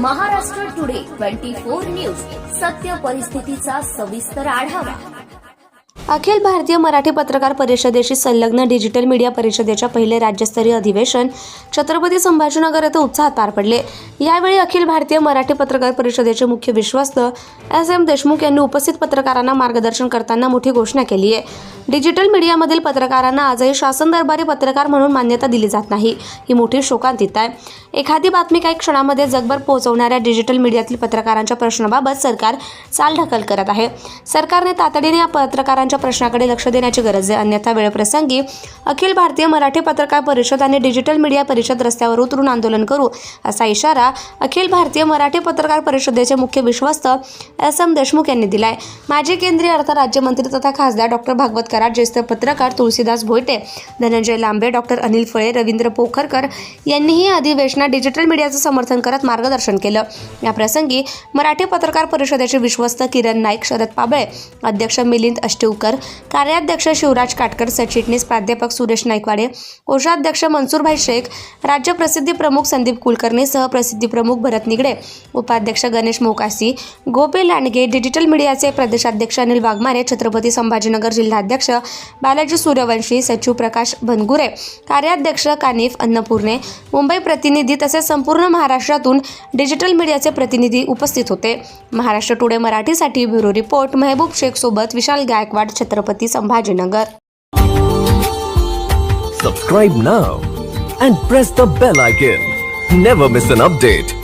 Twenty four news. सत्य परिस्थितीचा सविस्तर आढावा. अखिल भारतीय मराठी पत्रकार परिषदेशी संलग्न डिजिटल मीडिया परिषदेच्या पहिले राज्यस्तरीय अधिवेशन छत्रपती संभाजीनगर येथे उत्साहात पार पडले. यावेळी अखिल भारतीय मराठी पत्रकार परिषदेचे मुख्य विश्वस्त एस एम देशमुख यांनी उपस्थित पत्रकारांना मार्गदर्शन करताना मोठी घोषणा केली आहे. डिजिटल मीडियामधील पत्रकारांना आजही शासन दरबारी पत्रकार म्हणून मान्यता दिली जात नाही. ही मोठी शोकांतित आहे. एखादी बातमी काही क्षणामध्ये जगभर पोहोचवणाऱ्या डिजिटल मीडियातील पत्रकारांच्या प्रश्नाबाबत सरकार चालढकल करत आहे. सरकारने तातडीने या पत्रकारांच्या प्रश्नाकडे लक्ष देण्याची गरज आहे. अन्यथा वेळप्रसंगी अखिल भारतीय मराठी पत्रकार परिषद आणि डिजिटल मीडिया परिषद रस्त्यावर उतरून आंदोलन करू असा इशारा अखिल भारतीय मराठी पत्रकार परिषदेचे मुख्य विश्वस्त एस एम देशमुख यांनी दिलाय. माजी केंद्रीय अर्थ राज्यमंत्री तथा खासदार डॉक्टर भागवत करा ज्येष्ठ पत्रकार तुळशीदास भोयटे धनंजय लांबे डॉक्टर अनिल फळे रवींद्र पोखरकर यांनीही अधिवेशनात डिजिटल मीडियाचं समर्थन करत मार्गदर्शन केलं. या प्रसंगी मराठी पत्रकार परिषदेचे विश्वस्त किरण नाईक शरद पाबळे अध्यक्ष मिलिंद अष्टिवकर कार्याध्यक्ष शिवराज काटकर सचिटणीस प्राध्यापक सुरेश नाईकवाडे कोषाध्यक्ष मनसूरभाई शेख राज्य प्रसिद्धी प्रमुख संदीप कुलकर्णी सहप्रसिद्धी प्रमुख भरत निगडे उपाध्यक्ष गणेश मोकासी गोपी लांडगे डिजिटल मीडियाचे प्रदेशाध्यक्ष अनिल वाघमारे छत्रपती संभाजीनगर जिल्हाध्यक्ष बालाजी सूर्यवंशी सचिव प्रकाश बनगुरे कार्याध्यक्ष कानिफ अन्नपूर्णे मुंबई प्रतिनिधी तसेच संपूर्ण महाराष्ट्रातून डिजिटल मीडियाचे प्रतिनिधी उपस्थित होते. महाराष्ट्र टुडे मराठीसाठी ब्युरो रिपोर्ट मेहबूब शेख सोबत Vishal Gaikwad Chhatrapati Sambhajinagar. Subscribe now and press the bell icon never miss an update